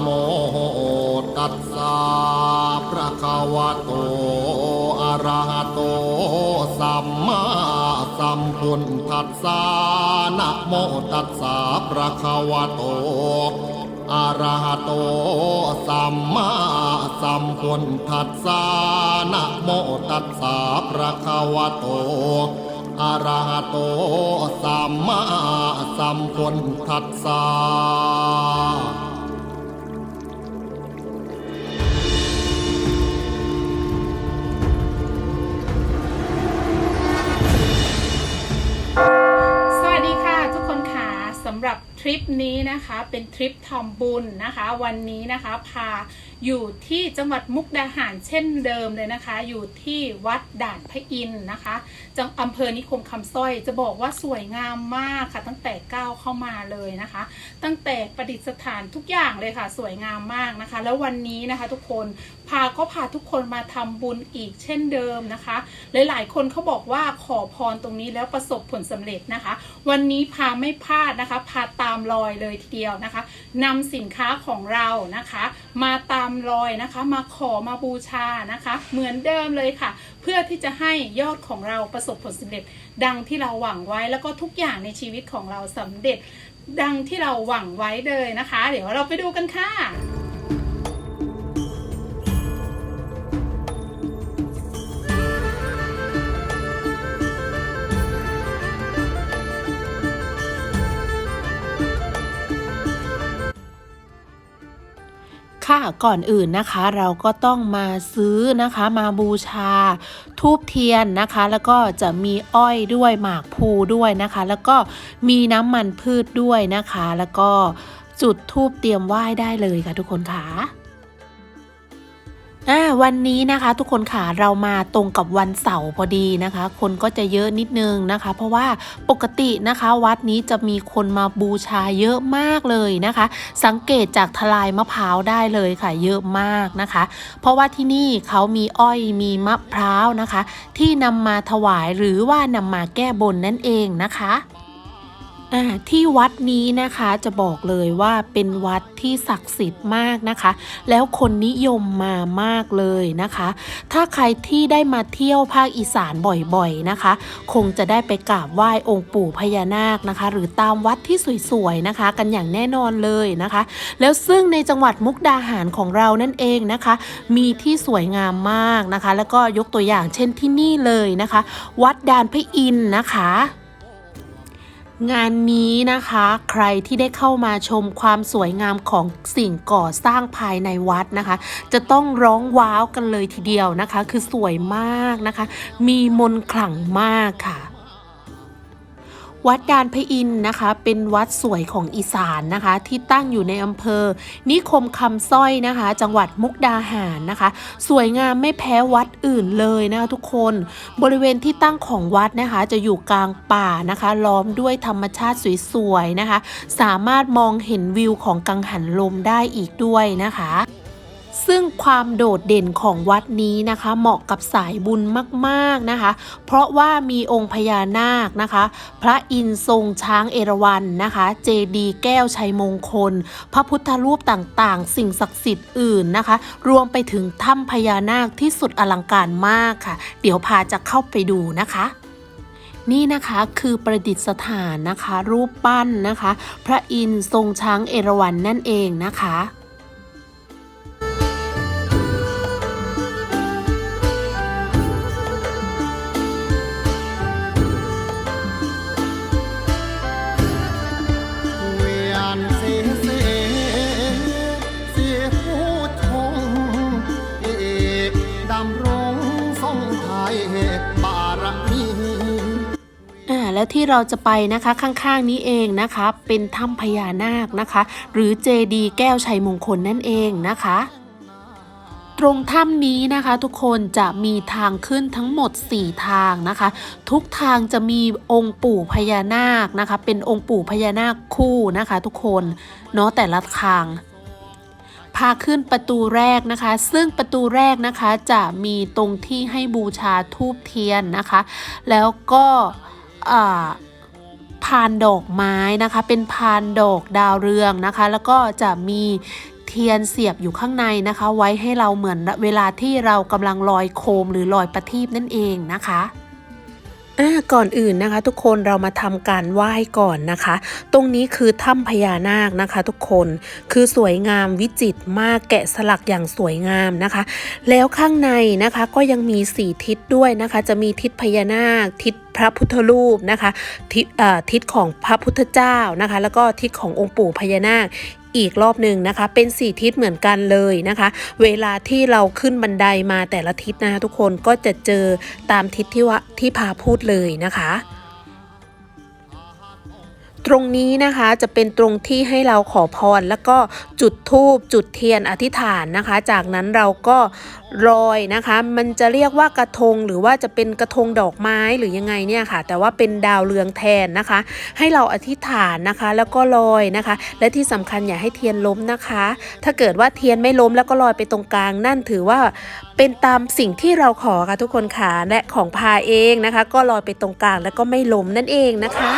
โมตัสสะพระคาวโตอะระหโต สัมมาสัมพุทธัสสะนะโมตัสสะพระคาวโตอะระหโต สัมมาสัมพุทธัสสะนะโมตัสสะพระคาวโตอะระหโต สัมมาสัมพุทธัสสะำหรับทริปนี้นะคะเป็นทริปทำบุญนะคะ วันนี้นะคะพา อยู่ที่จังหวัดมุกดาหารเช่นเดิมเลยนะคะ อยู่ที่วัดด่านพระอินนะคะจังอำเภอนิคมคำสร้อย จะบอกว่าสวยงามมากค่ะ ตั้งแต่ก้าวเข้ามาเลยนะคะ ตั้งแต่ประดิษฐานทุกอย่างเลยค่ะ สวยงามมากนะคะ แล้ววันนี้นะคะทุกคนพาก็พาทุกคนมาทำบุญอีกเช่นเดิมนะคะ หลายๆ คนเขาบอกว่าขอพรตรงนี้แล้วประสบผลสำเร็จนะคะ วันนี้พาไม่พลาดนะคะ พาตามรอยเลยทีเดียวนะคะนำสินค้าของเรานะคะ มาตามลอยนะคะ มาขอมาบูชานะคะ เหมือนเดิมเลยค่ะ เพื่อที่จะให้ยอดของเราประสบผลสำเร็จ ดังที่เราหวังไว้แล้วก็ทุกอย่างในชีวิตของเราสำเร็จ ดังที่เราหวังไว้เลยนะคะ เดี๋ยวเราไปดูกันค่ะ ก่อนอื่นนะคะเราก็ต้องมาซื้อนะคะมาบูชาทูบเทียนนะคะ แล้วก็จะมีอ้อยด้วยหมากพลูด้วยนะคะ แล้วก็มีน้ำมันพืชด้วยนะคะ แล้วก็จุดทูบเตรียมไหว้ได้เลยค่ะทุกคนค่ะ อ่าวันนี้นะคะทุกคนค่ะเรามาตรงกับวันเสาร์พอดีนะคะ คนก็จะเยอะนิดนึงนะคะ เพราะว่าปกตินะคะ วัดนี้จะมีคนมาบูชาเยอะมากเลยนะคะ สังเกตจากทลายมะพร้าวได้เลยค่ะเยอะมากนะคะ เพราะว่าที่นี่เขามีอ้อยมีมะพร้าวนะคะ ที่นำมาถวายหรือว่านำมาแก้บนนั่นเองนะคะ ที่วัดนี้นะคะจะบอกเลยว่าเป็นวัดที่ศักดิ์สิทธิ์มากนะคะ แล้วคนนิยมมามากเลยนะคะ ถ้าใครที่ได้มาเที่ยวภาคอีสานบ่อยๆนะคะ คงจะได้ไปกราบไหว้องค์ปู่พญานาคนะคะ หรือตามวัดที่สวยๆนะคะ กันอย่างแน่นอนเลยนะคะ แล้วซึ่งในจังหวัดมุกดาหารของเรานั่นเองนะคะ มีที่สวยงามมากนะคะ แล้วก็ยกตัวอย่างเช่นที่นี่เลยนะคะ วัดดานพระอินทร์นะคะ งานนี้นะคะใครที่ได้เข้ามาชมความสวยงามของสิ่งก่อสร้างภายในวัดนะคะ จะต้องร้องว้าวกันเลยทีเดียวนะคะ คือสวยมากนะคะ มีมนต์ขลังมากค่ะ วัดดานพะอินนะคะ เป็นวัดสวยของอีสานนะคะ ที่ตั้งอยู่ในอำเภอ นิคมคำสร้อยนะคะ จังหวัดมุกดาหารนะคะ สวยงามไม่แพ้วัดอื่นเลยนะคะทุกคนบริเวณที่ตั้งของวัดนะคะ จะอยู่กลางป่านะคะ ล้อมด้วยธรรมชาติสวยๆนะคะ สามารถมองเห็นวิวของกังหันลมได้อีกด้วยนะคะ ซึ่งความโดดเด่นของวัดนี้นะคะ เหมาะกับสายบุญมากๆนะคะ เพราะว่ามีองค์พญานาคนะคะ พระอินทร์ทรงช้างเอราวัณนะคะ เจดีย์แก้วชัยมงคล พระพุทธรูปต่างๆ สิ่งศักดิ์สิทธิ์อื่นนะคะ รวมไปถึงถ้ำพญานาคที่สุดอลังการมากค่ะ เดี๋ยวพาจะเข้าไปดูนะคะนี่นะคะคือประดิษฐานนะคะ รูปปั้นนะคะ พระอินทร์ทรงช้างเอราวัณนั่นเองนะคะ ที่เราจะไปนะคะข้างๆนี้เองนะคะ เป็นถ้ำพญานาคนะคะ หรือเจดีแก้วชัยมงคลนั่นเองนะคะตรงถ้ำนี้นะคะทุกคนจะมีทางขึ้นทั้งหมด 4 ทางนะคะ ทุกทางจะมีองค์ปู่พญานาคนะคะ เป็นองค์ปู่พญานาคคู่นะคะ ทุกคนเนาะแต่ละทางพาขึ้นประตูแรกนะคะ ซึ่งประตูแรกนะคะจะมีตรงที่ให้บูชาทูบเทียนนะคะ แล้วก็ พานดอกไม้นะคะ เป็นพานดอกดาวเรืองนะคะ แล้วก็จะมีเทียนเสียบอยู่ข้างในนะคะ ไว้ให้เราเหมือนเวลาที่เรากำลังลอยโคมหรือลอยประทีปนั่นเองนะคะ ก่อนอื่นนะคะ ทุกคนเรามาทำการไหว้ก่อนนะคะ ตรงนี้คือถ้ำพญานาคนะคะ ทุกคนคือสวยงามวิจิตรมากแกะสลักอย่างสวยงามนะคะ แล้วข้างในนะคะก็ยังมีสี่ทิศด้วยนะคะ จะมีทิศพญานาคทิศพระพุทธรูปนะคะ ทิศเอ่อทิศของพระพุทธเจ้านะคะ แล้วก็ทิศขององค์ปู่พญานาค อีกรอบหนึ่งนะคะ เป็นสี่ทิศเหมือนกันเลยนะคะ เวลาที่เราขึ้นบันไดมาแต่ละทิศนะคะทุกคนก็จะเจอตามทิศที่ว่าที่พาพูดเลยนะคะ ตรงนี้นะคะจะเป็นตรงที่ให้เราขอพร แล้วก็จุดธูปจุดเทียนอธิษฐานนะคะ จากนั้นเราก็โรยนะคะ มันจะเรียกว่ากระทงหรือว่าจะเป็นกระทงดอกไม้หรือยังไงเนี่ยค่ะ แต่ว่าเป็นดาวเรืองแทนนะคะ ให้เราอธิษฐานนะคะ แล้วก็ลอยนะคะ และที่สำคัญอย่าให้เทียนล้มนะคะ ถ้าเกิดว่าเทียนไม่ล้มแล้วก็ลอยไปตรงกลาง นั่นถือว่าเป็นตามสิ่งที่เราขอค่ะทุกคนค่ะและของพาเองนะคะ ก็ลอยไปตรงกลางแล้วก็ไม่ล้มนั่นเองนะคะ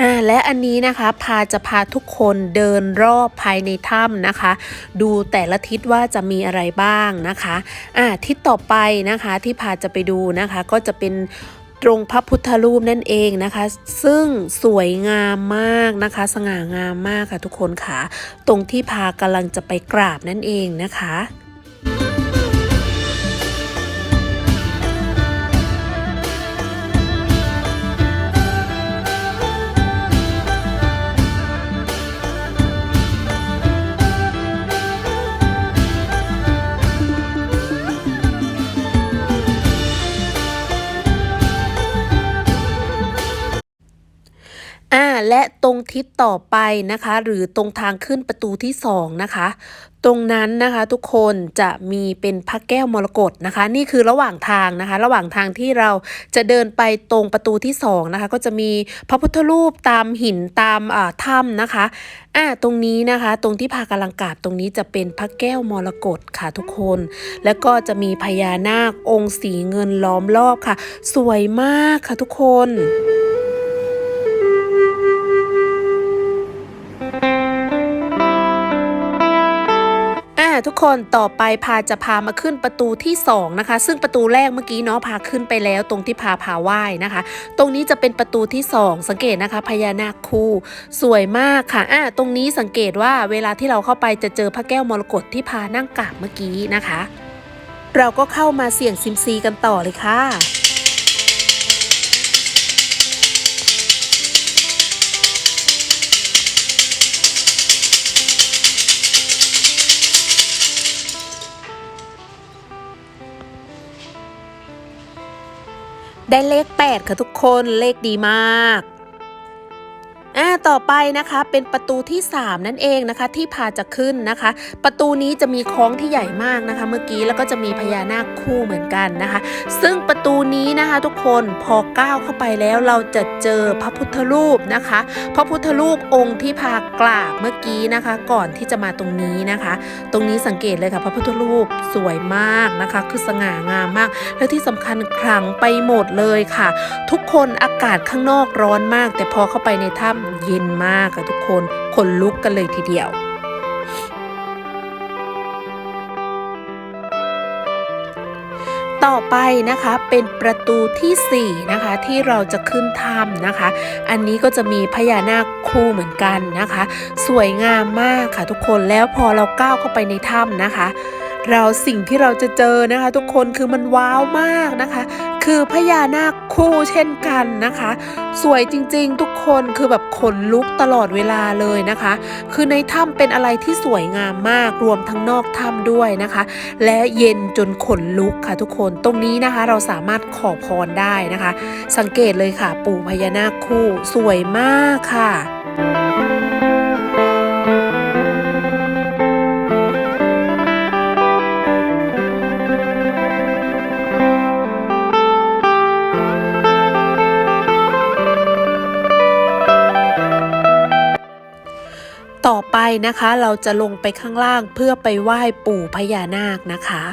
อ่าและอันนี้นะคะพาจะพาทุกคนเดินรอบภายในถ้ำนะคะ ดูแต่ละทิศว่าจะมีอะไรบ้างนะคะอ่าทิศต่อไปนะคะที่พาจะไปดูนะคะ ก็จะเป็นตรงพระพุทธรูปนั่นเองนะคะ ซึ่งสวยงามมากนะคะ สง่างามมากค่ะทุกคนค่ะ ตรงที่พากำลังจะไปกราบนั่นเองนะคะ และตรงทิศต่อไปนะคะ หรือตรงทางขึ้นประตูที่สองนะคะ ตรงนั้นนะคะทุกคนจะมีเป็นพระแก้วมรกตนะคะ นี่คือระหว่างทางนะคะ ระหว่างทางที่เราจะเดินไปตรงประตูที่สองนะคะ ก็จะมีพระพุทธรูปตามหินตามอ่าถ้ำนะคะอ่าตรงนี้นะคะ ตรงที่พากำลังกราบตรงนี้จะเป็นพระแก้วมรกตค่ะทุกคน แล้วก็จะมีพญานาคองค์สีเงินล้อมรอบค่ะ สวยมากค่ะทุกคน ทุกคนต่อไปพาจะพามาขึ้นประตูที่2นะคะ ซึ่งประตูแรกเมื่อกี้เนาะพาขึ้นไปแล้วตรงที่พาพาไหว้นะคะ ตรงนี้จะเป็นประตูที่ 2 สังเกตนะคะพญานาคคู่สวยมากค่ะอ่าตรงนี้สังเกตว่าเวลาที่เราเข้าไปจะเจอพระแก้วมรกตที่พานั่งกราบเมื่อกี้นะคะ เราก็เข้ามาเสี่ยงซิมซีกันต่อเลยค่ะ ได้เลข 8 ค่ะทุกคนเลขดีมากาต่อไปนะคะเป็นประตูที่ 3 นั่นเองนะคะ ที่พาจะขึ้นนะคะ ประตูนี้จะมีคล้องที่ใหญ่มากนะคะ เมื่อกี้แล้วก็จะมีพญานาคคู่เหมือนกันนะคะ ซึ่งประตูนี้นะคะทุกคนพอก้าวเข้าไปแล้วเราจะเจอพระพุทธรูปนะคะ พระพุทธรูปองค์ที่พากราบเมื่อกี้นะคะ ก่อนที่จะมาตรงนี้นะคะ ตรงนี้สังเกตเลยค่ะพระพุทธรูปสวยมากนะคะ คือสง่างามมาก แล้วที่สำคัญขลังไปหมดเลยค่ะ ทุกคนอากาศข้างนอกร้อนมาก แต่พอเข้าไปในถ้ำเย็นมากค่ะทุกคนขนลุกกันเลยทีเดียว ต่อไปนะคะเป็นประตูทีสี่ 4 นะคะ ที่เราจะขึ้นถ้ำนะคะ อันนี้ก็จะมีพญานาคคู่เหมือนกันนะคะ สวยงามมากค่ะทุกคนแล้วพอเราก้าวเข้าไปในถ้ำนะคะเราสิ่งที่เราจะเจอนะคะ ทุกคนคือมันว้าวมากนะคะ คือพญานาคคู่เช่นกันนะคะ สวยจริงๆ ทุกคนคือแบบขนลุกตลอดเวลาเลยนะคะ คือในถ้ำเป็นอะไรที่สวยงามมากรวมทั้งนอกถ้ำด้วยนะคะ และเย็นจนขนลุกค่ะทุกคนตรงนี้นะคะ เราสามารถขอพรได้นะคะ สังเกตเลยค่ะ ปู่พญานาคคู่สวยมากค่ะ นะคะ เราจะลงไปข้างล่างเพื่อไปไหว้ปู่พญานาคนะคะ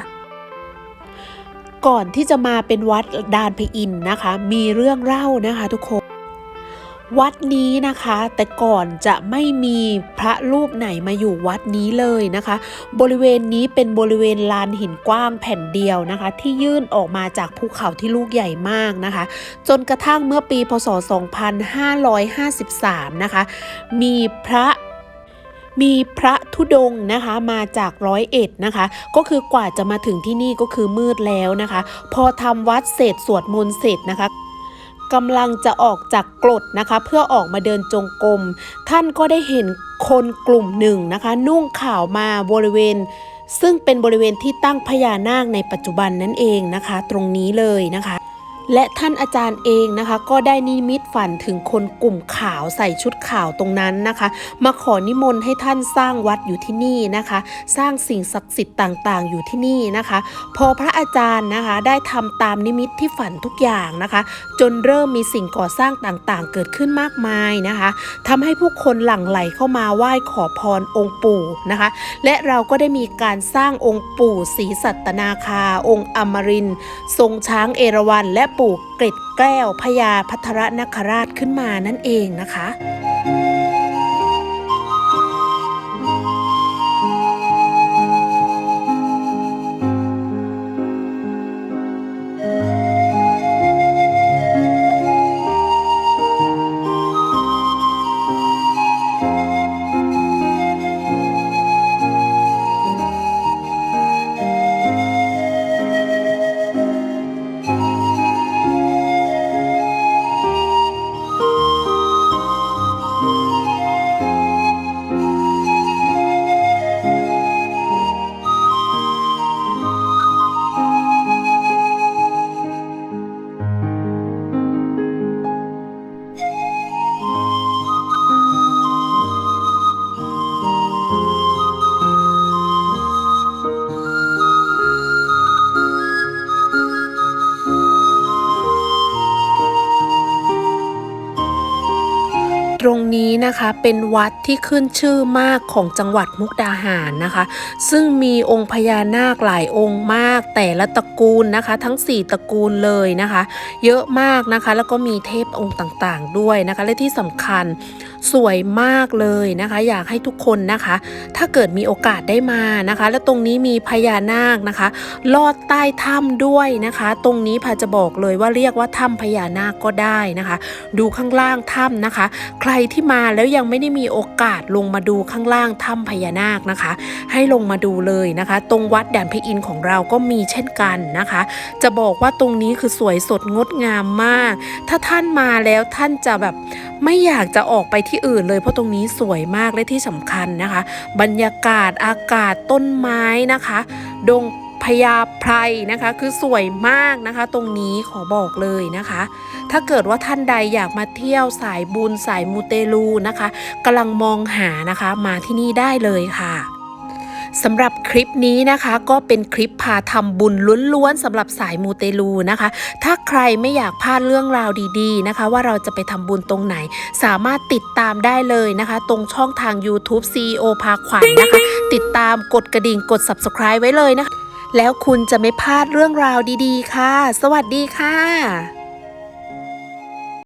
ก่อนที่จะมาเป็นวัดดานพอินนะคะ มีเรื่องเล่านะคะทุกคน วัดนี้นะคะ แต่ก่อนจะไม่มีพระรูปไหนมาอยู่วัดนี้เลยนะคะ บริเวณนี้เป็นบริเวณลานหินกว้างแผ่นเดียวนะคะ ที่ยื่นออกมาจากภูเขาที่ลูกใหญ่มากนะคะ จนกระทั่งเมื่อปีพศ 2553 นะคะ มีพระ มีพระธุดงค์นะคะมาจากร้อยเอ็ดนะคะ ก็คือกว่าจะมาถึงที่นี่ก็คือมืดแล้วนะคะ พอทำวัดเสร็จสวดมนต์เสร็จนะคะกำลังจะออกจากกรดนะคะ เพื่อออกมาเดินจงกรมท่านก็ได้เห็นคนกลุ่มหนึ่งนะคะ นุ่งขาวมาบริเวณ ซึ่งเป็นบริเวณที่ตั้งพญานาคในปัจจุบันนั่นเองนะคะ ตรงนี้เลยนะคะ และท่านอาจารย์เองนะคะ ก็ได้นิมิตฝันถึงคนกลุ่มขาวใส่ชุดขาวตรงนั้นนะคะ มาขอนิมนต์ให้ท่านสร้างวัดอยู่ที่นี่นะคะ สร้างสิ่งศักดิ์สิทธิ์ต่างๆ อยู่ที่นี่นะคะ พอพระอาจารย์นะคะได้ทำตามนิมิตที่ฝันทุกอย่างนะคะ จนเริ่มมีสิ่งก่อสร้างต่างๆ เกิดขึ้นมากมายนะคะทำให้ผู้คนหลั่งไหลเข้ามาไหว้ขอพรองค์ปู่นะคะ และเราก็ได้มีการสร้างองค์ปู่ศรีสัตนาคา องค์อมรินทร์ทรงช้างเอราวัณและปู่เกร็ดแก้วพญาพัทรนคราชขึ้นมานั่นเองนะคะ นะคะ เป็นวัดที่ขึ้นชื่อมากของจังหวัดมุกดาหารนะคะ ซึ่งมีองค์พญานาคหลายองค์มาก แต่ละตระกูลนะคะ ทั้ง 4 ตระกูลเลยนะคะ เยอะมากนะคะ แล้วก็มีเทพองค์ต่างๆ ด้วยนะคะ และที่สำคัญสวยมากเลยนะคะ อยากให้ทุกคนนะคะ ถ้าเกิดมีโอกาสได้มานะคะ และตรงนี้มีพญานาคนะคะ ลอดใต้ถ้ำด้วยนะคะ ตรงนี้พาจะบอกเลยว่าเรียกว่าถ้ำพญานาคก็ได้นะคะ ดูข้างล่างถ้ำนะคะ ใครที่มาแล้วยังไม่ได้มีโอกาสลงมาดูข้างล่างถ้ำพญานาคนะคะ ให้ลงมาดูเลยนะคะ ตรงวัดด่านพระอินทร์ของเราก็มีเช่นกันนะคะ จะบอกว่าตรงนี้คือสวยสดงดงามมาก ถ้าท่านมาแล้วท่านจะแบบไม่อยากจะออกไปที่อื่นเลย เพราะตรงนี้สวยมากและที่สำคัญนะคะ บรรยากาศอากาศต้นไม้นะคะ ดง พญาไพรนะคะ คือสวยมากนะคะ ตรงนี้ขอบอกเลยนะคะ ถ้าเกิดว่าท่านใดอยากมาเที่ยวสายบุญสายมูเตลูนะคะกำลังมองหานะคะมาที่นี่ได้เลยค่ะสำหรับคลิปนี้นะคะก็เป็นคลิปพาทำบุญล้วนๆสำหรับสายมูเตลูนะคะ ถ้าใครไม่อยากพลาดเรื่องราวดีๆนะคะ ว่าเราจะไปทำบุญตรงไหน สามารถติดตามได้เลยนะคะ ตรงช่องทาง YouTube CEO พาขวัญนะคะ ติดตามกดกระดิ่งกด subscribe ไว้เลยนะคะ แล้วคุณจะไม่พลาดเรื่องราวดีๆ ค่ะ สวัสดีค่ะ